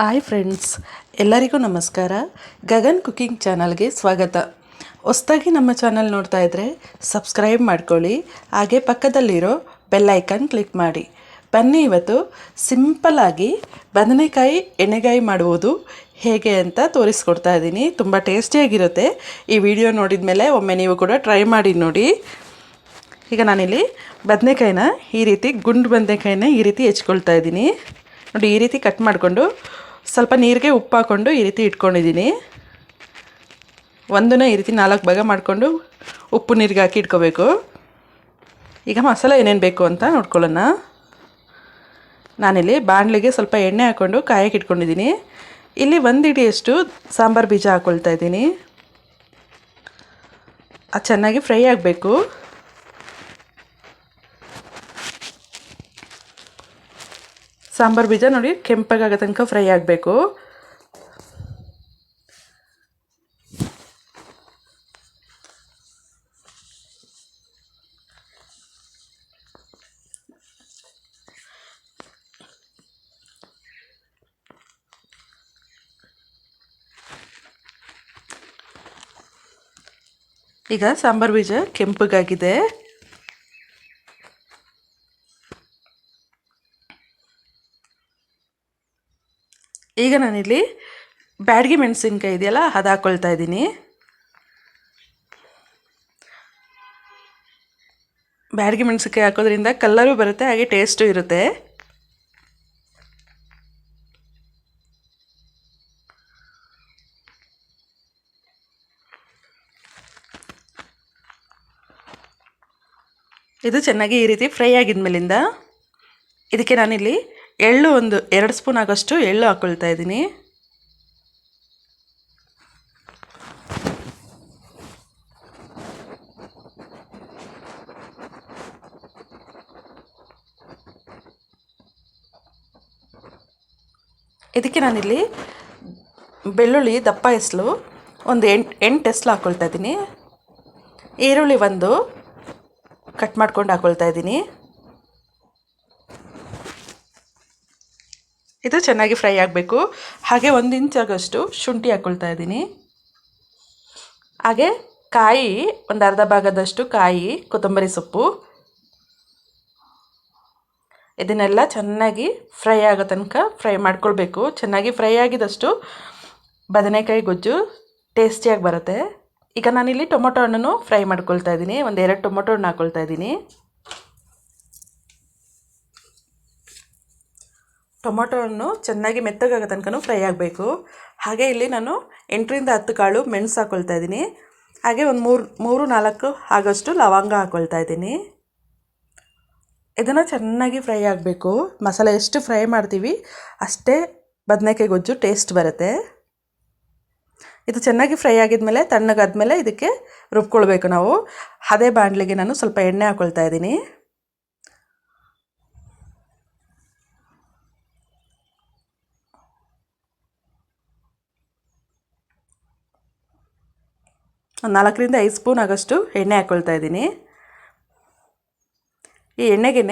Hi friends ಎಲ್ಲರಿಗೂ ನಮಸ್ಕಾರ. Gagan cooking ಚಾನಲ್ಗೆ ಸ್ವಾಗತ. ಹೊಸ್ದಾಗಿ ನಮ್ಮ ಚಾನಲ್ ನೋಡ್ತಾ ಇದ್ದರೆ ಸಬ್ಸ್ಕ್ರೈಬ್ ಮಾಡ್ಕೊಳ್ಳಿ. ಹಾಗೆ ಪಕ್ಕದಲ್ಲಿರೋ ಬೆಲ್ಲೈಕನ್ ಕ್ಲಿಕ್ ಮಾಡಿ. ಬನ್ನಿ ಇವತ್ತು ಸಿಂಪಲ್ಲಾಗಿ ಬದನೆಕಾಯಿ, ಎಣ್ಣೆಗಾಯಿ ಮಾಡುವುದು ಹೇಗೆ ಅಂತ ತೋರಿಸ್ಕೊಡ್ತಾ ಇದ್ದೀನಿ. ತುಂಬ ಟೇಸ್ಟಿಯಾಗಿರುತ್ತೆ ಈ ವಿಡಿಯೋ ನೋಡಿದ ಮೇಲೆ ಒಮ್ಮೆ ನೀವು ಕೂಡ ಟ್ರೈ ಮಾಡಿ ನೋಡಿ. ಈಗ ನಾನಿಲ್ಲಿ ಬದನೆಕಾಯಿನ ಈ ರೀತಿ ಗುಂಡು ಬದನೆಕಾಯಿನ ಈ ರೀತಿ ಹೆಚ್ಕೊಳ್ತಾ ಇದ್ದೀನಿ. ನೋಡಿ, ಈ ರೀತಿ ಕಟ್ ಮಾಡಿಕೊಂಡು ಸ್ವಲ್ಪ ನೀರಿಗೆ ಉಪ್ಪು ಹಾಕ್ಕೊಂಡು ಈ ರೀತಿ ಇಟ್ಕೊಂಡಿದ್ದೀನಿ. ಒಂದನ್ನ ಈ ರೀತಿ ನಾಲ್ಕು ಭಾಗ ಮಾಡಿಕೊಂಡು ಉಪ್ಪು ನೀರಿಗೆ ಹಾಕಿ ಇಟ್ಕೋಬೇಕು. ಈಗ ಮಸಾಲೆ ಏನೇನು ಬೇಕು ಅಂತ ನೋಡ್ಕೊಳ್ಳೋಣ. ನಾನಿಲ್ಲಿ ಬಾಣಲಿಗೆ ಸ್ವಲ್ಪ ಎಣ್ಣೆ ಹಾಕ್ಕೊಂಡು ಕಾಯಕ್ಕೆ ಇಟ್ಕೊಂಡಿದ್ದೀನಿ. ಇಲ್ಲಿ ಒಂದು ಇಡಿಯಷ್ಟು ಸಾಂಬಾರು ಬೀಜ ಹಾಕ್ಕೊಳ್ತಾ ಇದ್ದೀನಿ. ಅದು ಚೆನ್ನಾಗಿ ಫ್ರೈ ಆಗಬೇಕು. ಸಾಂಬಾರು ಬೀಜ ನೋಡಿ ಕೆಂಪಗಾಗೋ ತನಕ ಫ್ರೈ ಆಗಬೇಕು. ಈಗ ಸಾಂಬಾರು ಬೀಜ ಕೆಂಪಗಾಗಿದೆ ಈಗ ನಾನಿಲ್ಲಿ ಬ್ಯಾಡ್ಗೆ ಮೆಣಸಿನ್ಕಾಯಿ ಇದೆಯಲ್ಲ, ಅದು ಹಾಕ್ಕೊಳ್ತಾ ಇದ್ದೀನಿ. ಬ್ಯಾಡ್ಗೆ ಮೆಣಸಿನ್ಕಾಯಿ ಹಾಕೋದ್ರಿಂದ ಕಲ್ಲರು ಬರುತ್ತೆ, ಹಾಗೆ ಟೇಸ್ಟು ಇರುತ್ತೆ. ಇದು ಚೆನ್ನಾಗಿ ಈ ರೀತಿ ಫ್ರೈ ಆಗಿದ್ಮೇಲಿಂದ ಇದಕ್ಕೆ ನಾನಿಲ್ಲಿ ಎಳ್ಳು ಒಂದು, ಎರಡು ಸ್ಪೂನ್ ಆಗೋಷ್ಟು ಎಳ್ಳು ಹಾಕ್ಕೊಳ್ತಾ ಇದ್ದೀನಿ. ಇದಕ್ಕೆ ನಾನಿಲ್ಲಿ ಬೆಳ್ಳುಳ್ಳಿ, ದಪ್ಪ ಹೆಸಲು ಒಂದು ಎಂಟು ಎಂಟು ಹೆಸ್ಲು ಹಾಕ್ಕೊಳ್ತಾ ಇದ್ದೀನಿ. ಈರುಳ್ಳಿ ಒಂದು ಕಟ್ ಮಾಡ್ಕೊಂಡು ಹಾಕ್ಕೊಳ್ತಾ ಇದ್ದೀನಿ. ಇದು ಚೆನ್ನಾಗಿ ಫ್ರೈ ಆಗಬೇಕು. ಹಾಗೆ ಒಂದು ಇಂಚ್ ಆಗೋಷ್ಟು ಶುಂಠಿ ಹಾಕ್ಕೊಳ್ತಾ ಇದ್ದೀನಿ. ಹಾಗೆ ಕಾಯಿ, ಒಂದು ಅರ್ಧ ಭಾಗದಷ್ಟು ಕಾಯಿ, ಕೊತ್ತಂಬರಿ ಸೊಪ್ಪು. ಇದನ್ನೆಲ್ಲ ಚೆನ್ನಾಗಿ ಫ್ರೈ ಆಗೋ ತನಕ ಫ್ರೈ ಮಾಡ್ಕೊಳ್ಬೇಕು. ಚೆನ್ನಾಗಿ ಫ್ರೈ ಆಗಿದಷ್ಟು ಬದನೆಕಾಯಿ ಗೊಜ್ಜು ಟೇಸ್ಟಿಯಾಗಿ ಬರುತ್ತೆ. ಈಗ ನಾನಿಲ್ಲಿ ಟೊಮೊಟೊ ಹಣ್ಣನ್ನು ಫ್ರೈ ಮಾಡ್ಕೊಳ್ತಾ ಇದ್ದೀನಿ. ಒಂದು ಎರಡು ಟೊಮೊಟೊ ಹಣ್ಣು ಹಾಕ್ಕೊಳ್ತಾ ಇದ್ದೀನಿ. ಟೊಮೊಟೊ ಹಣ್ಣು ಚೆನ್ನಾಗಿ ಮೆತ್ತಗಾಗೋ ತನಕ ಫ್ರೈ ಆಗಬೇಕು. ಹಾಗೆ ಇಲ್ಲಿ ನಾನು ಎಂಟರಿಂದ ಹತ್ತು ಕಾಳು ಮೆಣಸು ಹಾಕ್ಕೊಳ್ತಾ ಇದ್ದೀನಿ. ಹಾಗೆ ಒಂದು ಮೂರು ಮೂರು, ನಾಲ್ಕು ಆಗೋಷ್ಟು ಲವಂಗ ಹಾಕ್ಕೊಳ್ತಾ ಇದ್ದೀನಿ. ಇದನ್ನು ಚೆನ್ನಾಗಿ ಫ್ರೈ ಆಗಬೇಕು. ಮಸಾಲೆ ಎಷ್ಟು ಫ್ರೈ ಮಾಡ್ತೀವಿ ಅಷ್ಟೇ ಬದನೆಕಾಯಿ ಗೊಜ್ಜು ಟೇಸ್ಟ್ ಬರುತ್ತೆ. ಇದು ಚೆನ್ನಾಗಿ ಫ್ರೈ ಆಗಿದ್ಮೇಲೆ ತಣ್ಣಗಾದ್ಮೇಲೆ ಇದಕ್ಕೆ ರುಬ್ಕೊಳ್ಬೇಕು ನಾವು. ಅದೇ ಬಾಣಲಿಗೆ ನಾನು ಸ್ವಲ್ಪ ಎಣ್ಣೆ ಹಾಕ್ಕೊಳ್ತಾ ಇದ್ದೀನಿ. ನಾಲ್ಕರಿಂದ ಐದು ಸ್ಪೂನ್ ಆಗೋಷ್ಟು ಎಣ್ಣೆ ಹಾಕ್ಕೊಳ್ತಾ ಇದ್ದೀನಿ. ಈ ಎಣ್ಣೆಗೆ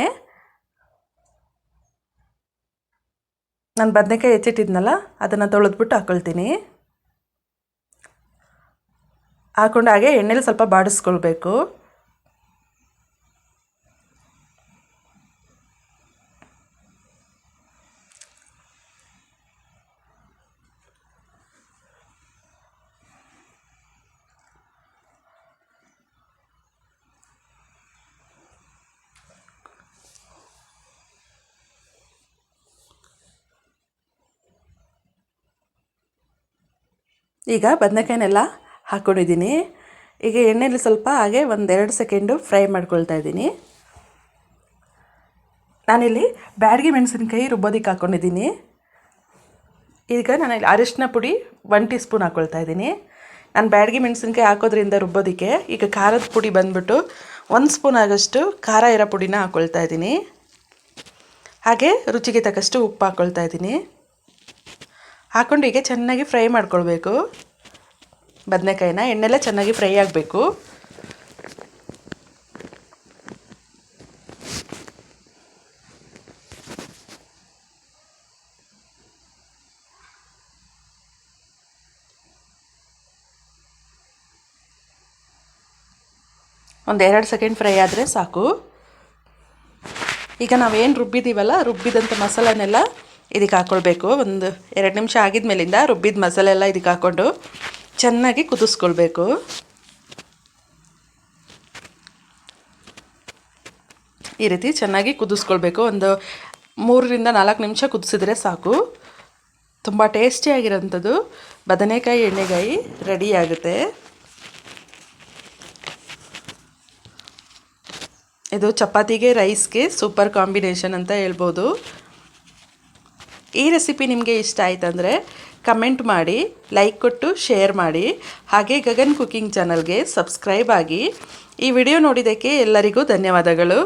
ನಾನು ಬದನೆಕಾಯಿ ಹೆಚ್ಚಿಟ್ಟಿದ್ನಲ್ಲ, ಅದನ್ನು ತೊಳೆದ್ಬಿಟ್ಟು ಹಾಕ್ಕೊಳ್ತೀನಿ ಹಾಕ್ಕೊಂಡು ಹಾಗೆ ಎಣ್ಣೆಲಿ ಸ್ವಲ್ಪ ಬಾಡಿಸ್ಕೊಳ್ಬೇಕು. ಈಗ ಬದನೆಕಾಯಿನೆಲ್ಲ ಹಾಕ್ಕೊಂಡಿದ್ದೀನಿ ಈಗ ಎಣ್ಣೆಯಲ್ಲಿ ಸ್ವಲ್ಪ ಹಾಗೆ ಒಂದೆರಡು ಸೆಕೆಂಡು ಫ್ರೈ ಮಾಡ್ಕೊಳ್ತಾ ಇದ್ದೀನಿ. ನಾನಿಲ್ಲಿ ಬ್ಯಾಡಗಿ ಮೆಣಸಿನ್ಕಾಯಿ ರುಬ್ಬೋದಿಕ್ಕೆ ಹಾಕ್ಕೊಂಡಿದ್ದೀನಿ ಈಗ ನಾನಿಲ್ಲಿ ಅರಿಶಿನ ಪುಡಿ ಒನ್ ಟೀ ಸ್ಪೂನ್ ಹಾಕ್ಕೊಳ್ತಾ ಇದ್ದೀನಿ. ನಾನು ಬ್ಯಾಡಗಿ ಮೆಣಸಿನ್ಕಾಯಿ ಹಾಕೋದ್ರಿಂದ ರುಬ್ಬೋದಕ್ಕೆ ಈಗ ಖಾರದ ಪುಡಿ ಬಂದ್ಬಿಟ್ಟು ಒಂದು ಸ್ಪೂನ್ ಆಗೋಷ್ಟು ಖಾರ ಇರೋ ಪುಡಿನ ಹಾಕ್ಕೊಳ್ತಾ ಇದ್ದೀನಿ. ಹಾಗೆ ರುಚಿಗೆ ತಕ್ಕಷ್ಟು ಉಪ್ಪು ಹಾಕ್ಕೊಳ್ತಾ ಇದ್ದೀನಿ. ಹಾಕ್ಕೊಂಡು ಹೀಗೆ ಚೆನ್ನಾಗಿ ಫ್ರೈ ಮಾಡ್ಕೊಳ್ಬೇಕು. ಬದನೆಕಾಯಿನ ಎಣ್ಣೆಲ್ಲ ಚೆನ್ನಾಗಿ ಫ್ರೈ ಆಗಬೇಕು. ಒಂದೆರಡು ಸೆಕೆಂಡ್ ಫ್ರೈ ಆದರೆ ಸಾಕು. ಈಗ ನಾವೇನು ರುಬ್ಬಿದ್ದೀವಲ್ಲ ರುಬ್ಬಿದಂಥ ಮಸಾಲನೆಲ್ಲ ಇದಕ್ಕೆ ಹಾಕ್ಕೊಳ್ಬೇಕು ಒಂದು ಎರಡು ನಿಮಿಷ ಆಗಿದ ಮೇಲಿಂದ ರುಬ್ಬಿದ ಮಸಾಲೆ ಎಲ್ಲ ಇದಕ್ಕೆ ಹಾಕ್ಕೊಂಡು ಚೆನ್ನಾಗಿ ಕುದಿಸ್ಕೊಳ್ಬೇಕು. ಈ ರೀತಿ ಚೆನ್ನಾಗಿ ಕುದಿಸ್ಕೊಳ್ಬೇಕು. ಒಂದು ಮೂರರಿಂದ ನಾಲ್ಕು ನಿಮಿಷ ಕುದಿಸಿದ್ರೆ ಸಾಕು. ತುಂಬ ಟೇಸ್ಟಿಯಾಗಿರೋಂಥದ್ದು ಬದನೆಕಾಯಿ ಎಣ್ಣೆಗಾಯಿ ರೆಡಿ ಆಗುತ್ತೆ. ಇದು ಚಪಾತಿಗೆ, ರೈಸ್ಗೆ ಸೂಪರ್ ಕಾಂಬಿನೇಷನ್ ಅಂತ ಹೇಳ್ಬೋದು. ಈ ರೆಸಿಪಿ ನಿಮಗೆ ಇಷ್ಟ ಆಯ್ತಂದರೆ ಕಮೆಂಟ್ ಮಾಡಿ ಲೈಕ್ ಕೊಟ್ಟು ಶೇರ್ ಮಾಡಿ. ಹಾಗೆ ಗಗನ್ ಕುಕಿಂಗ್ ಚಾನಲ್ಗೆ ಸಬ್ಸ್ಕ್ರೈಬ್ ಆಗಿ ಈ ವಿಡಿಯೋ ನೋಡಿದ್ದಕ್ಕೆ ಎಲ್ಲರಿಗೂ ಧನ್ಯವಾದಗಳು.